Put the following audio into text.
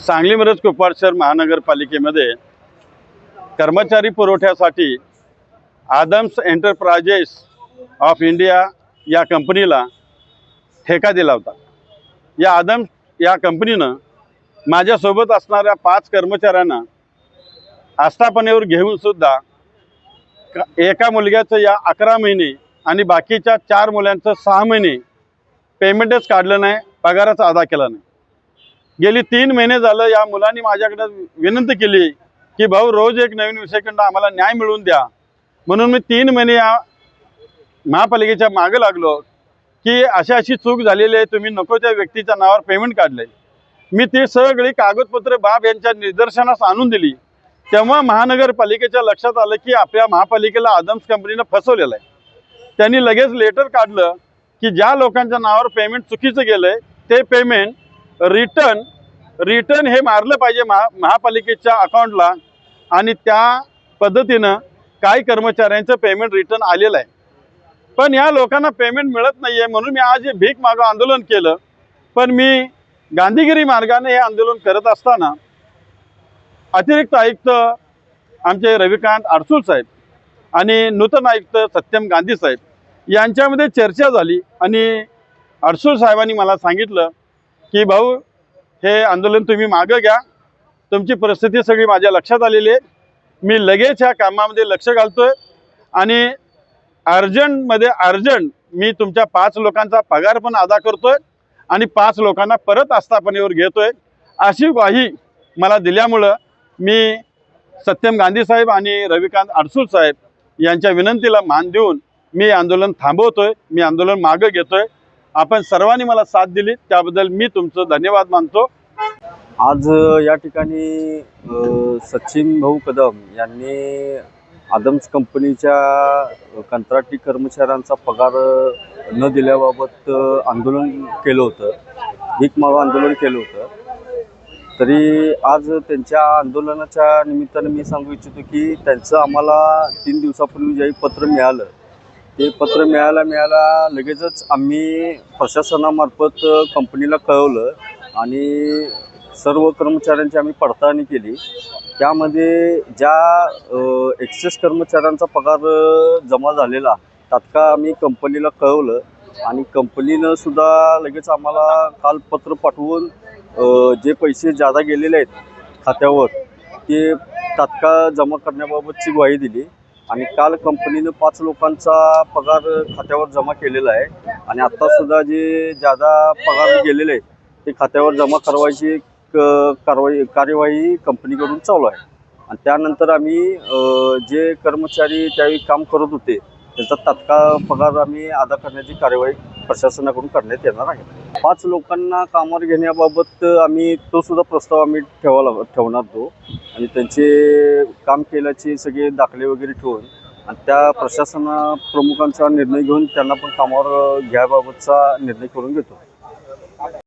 सांगली मिरज कुपवाड शहर महानगरपालिकेमध्ये कर्मचारी पुरवठ्यासाठी आदम्स एंटरप्रायजेस ऑफ इंडिया या कंपनीला ठेका दिला होता. या आदम्स या कंपनीनं माझ्यासोबत असणाऱ्या पाच कर्मचाऱ्यांना आस्थापनेवर घेऊन सुद्धा एका मुलग्याचं या अकरा महिने आणि बाकीच्या चार मुलांचं सहा महिने पेमेंटच काढलं नाही पगारच अदा केला नाही. गेली तीन महिने झालं या मुलांनी माझ्याकडे विनंती केली की भाऊ रोज एक नवीन विषयखंड आम्हाला न्याय मिळवून द्या. म्हणून मी तीन महिने या महापालिकेच्या मागं लागलो की अशी अशी चूक झालेली आहे तुम्ही नको त्या व्यक्तीच्या नावावर पेमेंट काढले मी ती सगळी कागदपत्र बाब यांच्या निदर्शनास आणून दिली. तेव्हा महानगरपालिकेच्या लक्षात आलं की आपल्या महापालिकेला आदम्स कंपनीनं फसवलेलं आहे. त्यांनी लगेच लेटर काढलं की ज्या लोकांच्या नावावर पेमेंट चुकीचं गेलं ते पेमेंट रिटर्न रिटर्न हे मारलं पाहिजे महा महापालिकेच्या अकाउंटला आणि त्या पद्धतीनं काही कर्मचाऱ्यांचं पेमेंट रिटर्न आलेलं आहे. पण या लोकांना पेमेंट मिळत नाही आहे म्हणून मी आज हे भीक मागं आंदोलन केलं. पण मी गांधीगिरी मार्गाने हे आंदोलन करत असताना अतिरिक्त आयुक्त आमचे रविकांत आडसूळ साहेब आणि नूतन आयुक्त सत्यम गांधी साहेब यांच्यामध्ये चर्चा झाली आणि अडसूळ साहेबांनी मला सांगितलं की भाऊ हे आंदोलन तुम्ही मागं घ्या. तुमची परिस्थिती सगळी माझ्या लक्षात आलेली आहे. मी लगेच ह्या कामामध्ये लक्ष घालतोय आणि अर्जंटमध्ये अर्जंट मी तुमच्या पाच लोकांचा पगार पण अदा करतोय आणि पाच लोकांना परत आस्थापनेवर घेतोय. अशी ग्वाही मला दिल्यामुळं मी सत्यम गांधी साहेब आणि रविकांत अडसूळ साहेब यांच्या विनंतीला मान देऊन मी आंदोलन आंदोलन थांबवतोय. मी आंदोलन मागं घेतोय. आपण सर्वांनी मला साथ दिली. त्याबद्दल मी तुमचं धन्यवाद मानतो. आज या ठिकाणी सचिन भाऊ कदम यांनी आदम्स कंपनीच्या कंत्राटी कर्मचाऱ्यांचा पगार न दिल्याबाबत आंदोलन केलं होतं. भीक मागं आंदोलन केलं होतं. तरी आज त्यांच्या आंदोलनाच्या निमित्तानं मी सांगू इच्छितो की त्यांचं आम्हाला तीन दिवसापूर्वी जे पत्र मिळालं ते पत्र मिळायला मिळायला लगेचच आम्ही प्रशासनामार्फत कंपनीला कळवलं आणि सर्व कर्मचाऱ्यांची आम्ही पडताळणी केली. त्यामध्ये ज्या एक्सेस कर्मचाऱ्यांचा पगार जमा झालेला तात्काळ आम्ही कंपनीला कळवलं आणि कंपनीनं सुद्धा लगेच आम्हाला काल पत्र पाठवून जे पैसे जादा गेलेले आहेत खात्यावर ते तात्काळ जमा करण्याबाबतची ग्वाही दिली. आणि काल कंपनीनं पाच लोकांचा पगार खात्यावर जमा केलेला आहे. आणि आत्तासुद्धा जे जादा पगार गेलेले आहेत ते खात्यावर जमा करवायची क- कारवाई कार्यवाही कंपनीकडून चालू आहे. आणि त्यानंतर आम्ही जे कर्मचारी त्यावेळी काम करत होते त्याचा तात्काळ पगार आम्ही अदा करण्याची कार्यवाही प्रशासनाकडून करण्यात येणार आहे. पाच लोकांना कामावर घेण्याबाबत आम्ही तो सुद्धा प्रस्ताव आम्ही ठेवायला ठेवणार तो आणि त्यांचे काम केल्याचे सगळे दाखले वगैरे ठेवून आणि त्या प्रशासना प्रमुखांचा निर्णय घेऊन त्यांना पण कामावर घ्याबाबतचा निर्णय करून घेतो.